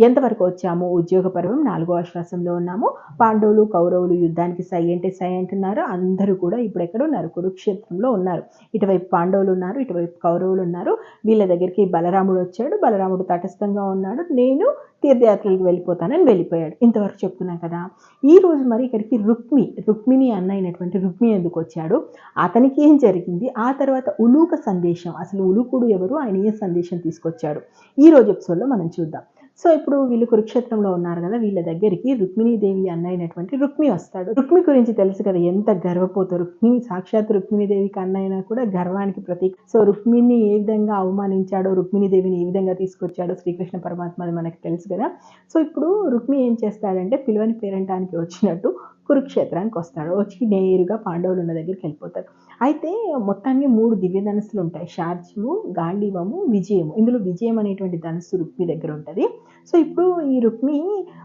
ఎంతవరకు వచ్చాము ఉద్యోగ పర్వం నాలుగో ఆశ్వాసంలో ఉన్నాము. పాండవులు కౌరవులు యుద్ధానికి సై అంటే సై అంటున్నారు. అందరూ కూడా ఇప్పుడు ఎక్కడున్నారు కురుక్షేత్రంలో ఉన్నారు. ఇటువైపు పాండవులు ఉన్నారు ఇటువైపు కౌరవులు ఉన్నారు. వీళ్ళ దగ్గరికి బలరాముడు వచ్చాడు. బలరాముడు తటస్థంగా ఉన్నాడు. నేను తీర్థయాత్రలకు వెళ్ళిపోతానని వెళ్ళిపోయాడు. ఇంతవరకు చెప్పుకున్నాం కదా. ఈ రోజు మరి ఇక్కడికి రుక్మి రుక్మిణి అన్న అయినటువంటి రుక్మి ఎందుకు వచ్చాడు? అతనికి ఏం జరిగింది? ఆ తర్వాత ఉలూక సందేశం అసలు ఉలుకుడు ఎవరు? ఆయన ఏ సందేశం తీసుకొచ్చాడు? ఈ రోజు ఎపిసోడ్లో మనం చూద్దాం. సో ఇప్పుడు వీళ్ళు కురుక్షేత్రంలో ఉన్నారు కదా వీళ్ళ దగ్గరికి రుక్మిణీదేవి అన్న అయినటువంటి రుక్మి వస్తాడు. రుక్మి గురించి తెలుసు కదా ఎంత గర్వపోతారు రుక్మిణి సాక్షాత్ రుక్మిణీదేవికి అన్న అయినా కూడా గర్వానికి ప్రతీక. సో రుక్మిణిని ఏ విధంగా అవమానించాడో రుక్మిణీదేవిని ఏ విధంగా తీసుకొచ్చాడో శ్రీకృష్ణ పరమాత్మ అది మనకు తెలుసు కదా. సో ఇప్పుడు రుక్మి ఏం చేస్తాడంటే పిలువని పేరంటానికి వచ్చినట్టు కురుక్షేత్రానికి వస్తాడు. వచ్చి నేరుగా పాండవులు ఉన్న దగ్గరికి వెళ్ళిపోతారు అయితే మొత్తానికి మూడు దివ్య ధనస్సులు ఉంటాయి. షార్జము గాంధీవము విజయము. ఇందులో విజయం అనేటువంటి ధనస్సు రుక్మి దగ్గర ఉంటుంది. సో ఇప్పుడు ఈ రుక్మి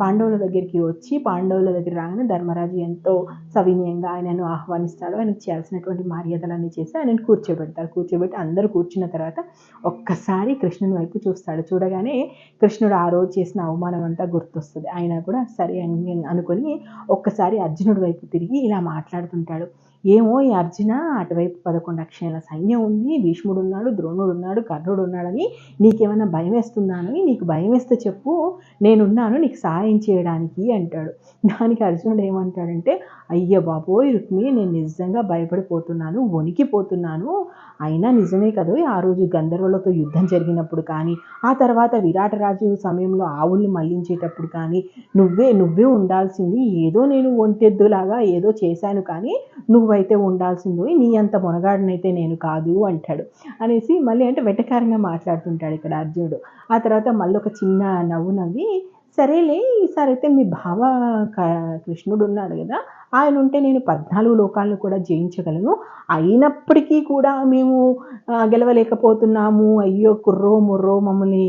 పాండవుల దగ్గరికి వచ్చి పాండవుల దగ్గర రాగానే ధర్మరాజు ఎంతో సవినయంగా ఆయనను ఆహ్వానిస్తాడు. ఆయనకు చేయాల్సినటువంటి మర్యాదలన్నీ చేసి ఆయనను కూర్చోబెడతారు కూర్చోబెట్టి అందరూ కూర్చున్న తర్వాత ఒక్కసారి కృష్ణుని వైపు చూస్తాడు. చూడగానే కృష్ణుడు ఆ రోజు చేసిన అవమానం అంతా గుర్తొస్తుంది. ఆయన కూడా సరే అని అనుకొని ఒక్కసారి అర్జునుడి వైపు తిరిగి ఇలా మాట్లాడుతుంటాడు. ఏమో ఈ అర్జున అటువైపు పదకొండు అక్షయాల సైన్యం ఉంది భీష్ముడు ఉన్నాడు ద్రోణుడు ఉన్నాడు కర్ణుడు ఉన్నాడని నీకేమైనా భయం వేస్తుందానని నీకు భయం వేస్తే చెప్పు నేనున్నాను నీకు సహాయం చేయడానికి అంటాడు. దానికి అర్జునుడు ఏమంటాడంటే అయ్య బాబోయ్ రుక్మి నేను నిజంగా భయపడిపోతున్నాను వణికిపోతున్నాను. అయినా నిజమే కదా ఆ రోజు గంధర్వులతో యుద్ధం జరిగినప్పుడు కానీ ఆ తర్వాత విరాటరాజు సమయంలో ఆవుల్ని మళ్ళించేటప్పుడు కానీ నువ్వే నువ్వే ఉండాల్సింది ఏదో నేను ఒంటెద్దులాగా ఏదో చేశాను కానీ నువ్వు నువ్వైతే ఉండాల్సిందో నీ అంత మొనగాడినైతే నేను కాదు అంటాడు. అనేసి మళ్ళీ అంటే వెటకారంగా మాట్లాడుతుంటాడు ఇక్కడ అర్జునుడు. ఆ తర్వాత మళ్ళీ ఒక చిన్న నవ్వు నవ్వి సరేలే ఈసారి అయితే మీ బావ క- కృష్ణుడు ఉన్నాడు కదా ఆయన ఉంటే నేను పద్నాలుగు లోకాలను కూడా జయించగలను. అయినప్పటికీ కూడా మేము గెలవలేకపోతున్నాము. అయ్యో కుర్రో ముర్రో మమ్మల్ని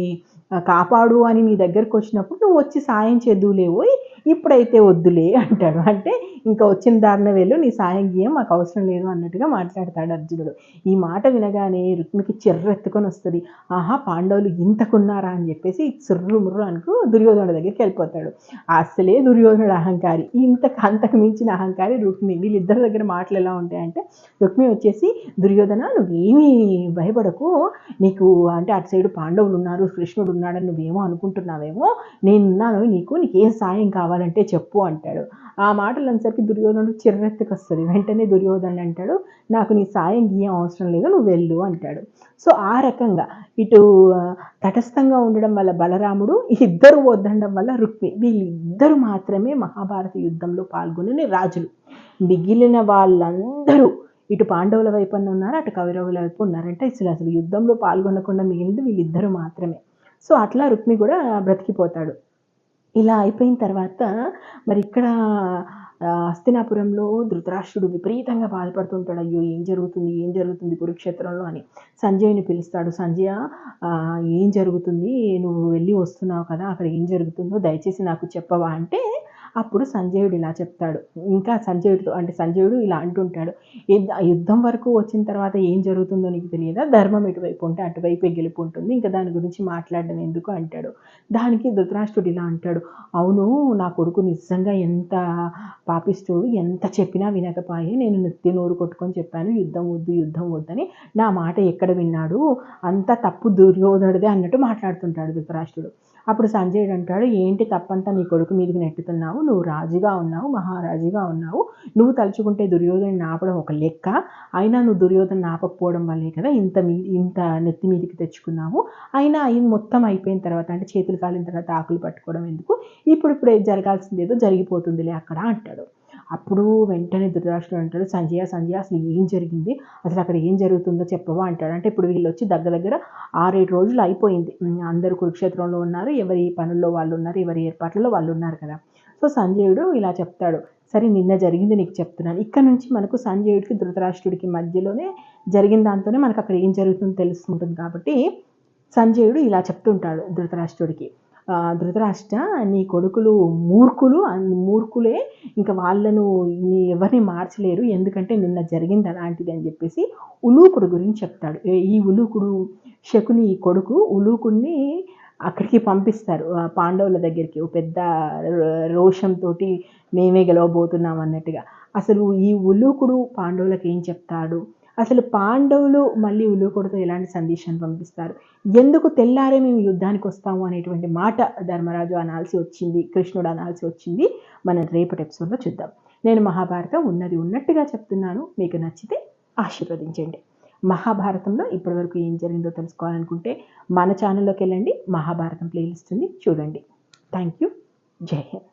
కాపాడు అని నీ దగ్గరకు వచ్చినప్పుడు నువ్వు వచ్చి సాయం చేదువులేవోయ్ ఇప్పుడైతే వద్దులే అంటాడు. అంటే ఇంకా వచ్చిన దారిన వెళ్ళు నీ సాయం గీయం మాకు అవసరం లేదు అన్నట్టుగా మాట్లాడతాడు అర్జునుడు. ఈ మాట వినగానే రుక్మికి చెర్రెత్తుకొని వస్తుంది. ఆహా పాండవులు ఇంతకున్నారా అని చెప్పేసి చిర్రు ముర్రు అనుకు దుర్యోధనుడి దగ్గరికి వెళ్ళిపోతాడు. అసలే దుర్యోధనుడు అహంకారి. ఇంతకు అంతకు మించిన అహంకారి రుక్మి వీళ్ళిద్దరి దగ్గర మాటలు ఎలా ఉంటాయంటే రుక్మి వచ్చేసి దుర్యోధన నువ్వేమీ భయపడకు. నీకు అంటే అటు సైడు పాండవులు ఉన్నారు కృష్ణుడు ఉన్నాడని నువ్వేమో అనుకుంటున్నావేమో. నేనున్నాను నీకు నీకు ఏ సాయం కావాలంటే చెప్పు అంటాడు. ఆ మాటలు అనేసరికి దుర్యోధనుడు చిర్రెత్తుకొస్తుంది వెంటనే దుర్యోధనుడు అంటాడు నాకు నీ సాయం గీయం అవసరం లేదు నువ్వు వెళ్ళు అంటాడు. సో ఆ రకంగా ఇటు తటస్థంగా ఉండడం వల్ల బలరాముడు ఇద్దరు వద్దండం వల్ల రుక్మి. వీళ్ళిద్దరు మాత్రమే మహాభారత యుద్ధంలో పాల్గొని రాజులు. మిగిలిన వాళ్ళందరూ ఇటు పాండవుల వైపు ఉన్నారు అటు కౌరవుల వైపు ఉన్నారంటే. అసలు అసలు యుద్ధంలో పాల్గొనకుండా మిగిలింది వీళ్ళిద్దరూ మాత్రమే. సో అట్లా రుక్మి కూడా బ్రతికిపోతాడు. ఇలా అయిపోయిన తర్వాత మరి ఇక్కడ హస్తినాపురంలో ధృతరాష్ట్రుడు విపరీతంగా బాధపడుతుంటాడు. అయ్యో ఏం జరుగుతుంది? ఏం జరుగుతుంది కురుక్షేత్రంలో అని. సంజయ్ని పిలుస్తాడు. సంజయ ఏం జరుగుతుంది? నువ్వు వెళ్ళి వస్తున్నావు కదా అక్కడ ఏం జరుగుతుందో దయచేసి నాకు చెప్పవా? అంటే అప్పుడు సంజయుడు ఇలా చెప్తాడు. ఇంకా సంజయుడితో అంటే సంజయుడు ఇలా అంటుంటాడు యుద్ధం వరకు వచ్చిన తర్వాత ఏం జరుగుతుందో నీకు తెలియదా? ధర్మం ఎటువైపు ఉంటే అటువైపే గెలుపు ఉంటుంది. ఇంకా దాని గురించి మాట్లాడడం ఎందుకు? అంటాడు. దానికి ధృతరాష్ట్రుడు ఇలా అంటాడు అవును నా కొడుకు నిజంగా ఎంత పాపిస్తుడు ఎంత చెప్పినా వినకపాయే నేను నిత్య నోరు కొట్టుకొని చెప్పాను యుద్ధం వద్దు యుద్ధం వద్దని నా మాట ఎక్కడ విన్నాడు? అంత తప్పు దుర్యోధనుడిదే అన్నట్టు మాట్లాడుతుంటాడు ధృతరాష్ట్రుడు. అప్పుడు సంజయుడు అంటాడు ఏంటి తప్పంతా నీ కొడుకు మీదకి నెట్టుతున్నావు? నువ్వు రాజుగా ఉన్నావు మహారాజుగా ఉన్నావు. నువ్వు తలుచుకుంటే దుర్యోధను ఆపడం ఒక లెక్క. అయినా నువ్వు దుర్యోధన ఆపకపోవడం వల్లే కదా ఇంత మీ ఇంత నెత్తి మీదికి తెచ్చుకున్నావు. అయినా అయి మొత్తం అయిపోయిన తర్వాత అంటే చేతులు కాలిన తర్వాత ఆకులు పట్టుకోవడం ఎందుకు? ఇప్పుడు ఇప్పుడు ఏది జరగాల్సింది? ఏదో జరిగిపోతుందిలే అక్కడ అంటాడు. అప్పుడు వెంటనే ధృతరాష్ట్రుడు అంటాడు సంజయ సంజయ అసలు ఏం జరిగింది? అసలు అక్కడ ఏం జరుగుతుందో చెప్పవా అంటాడు. అంటే ఇప్పుడు వీళ్ళు వచ్చి దగ్గర దగ్గర ఆరేడు రోజులు అయిపోయింది. అందరూ కురుక్షేత్రంలో ఉన్నారు ఎవరి పనుల్లో వాళ్ళు ఉన్నారు ఎవరి ఏర్పాట్లలో వాళ్ళు ఉన్నారు కదా. సో సంజయుడు ఇలా చెప్తాడు. సరే నిన్న జరిగింది నీకు చెప్తున్నాను. ఇక్కడ నుంచి మనకు సంజయుడికి ధృతరాష్ట్రుడికి మధ్యలోనే జరిగిన దాంతోనే మనకు అక్కడ ఏం జరుగుతుందో తెలుస్తుంటుంది కాబట్టి సంజయుడు ఇలా చెప్తుంటాడు ధృతరాష్ట్రుడికి. ధృతరాష్ట్ర నీ కొడుకులు మూర్ఖులు మూర్ఖులే ఇంకా వాళ్ళను ఎవరిని మార్చలేరు ఎందుకంటే నిన్న జరిగింది అలాంటిది అని చెప్పేసి ఉలూకుడు గురించి చెప్తాడు. ఏ- ఈ ఉలూకుడు శకుని కొడుకు ఉలూకుడిని అక్కడికి పంపిస్తారు పాండవుల దగ్గరికి. ఓ పెద్ద రో- రోషంతోటి మేమే గెలవబోతున్నాం అన్నట్టుగా. అసలు ఈ ఉలూకుడు పాండవులకు ఏం చెప్తాడు? అసలు పాండవులు మళ్ళీ ఉలూకుడితో ఎలాంటి సందేశాన్ని పంపిస్తారు? ఎందుకు తెల్లారే మేము యుద్ధానికి వస్తాము అనేటువంటి మాట ధర్మరాజు అనాల్సి వచ్చింది కృష్ణుడు అనాల్సి వచ్చింది. మనం రేపటి ఎపిసోడ్లో చూద్దాం. నేను మహాభారతం ఉన్నది ఉన్నట్టుగా చెప్తున్నాను. మీకు నచ్చితే ఆశీర్వదించండి. మహాభారతంలో ఇప్పటివరకు ఏం జరిగిందో తెలుసుకోవాలనుకుంటే మన ఛానల్లోకి వెళ్ళండి. మహాభారతం ప్లేలిస్ట్ ఉంది. చూడండి. థ్యాంక్ యూ జై హింద్.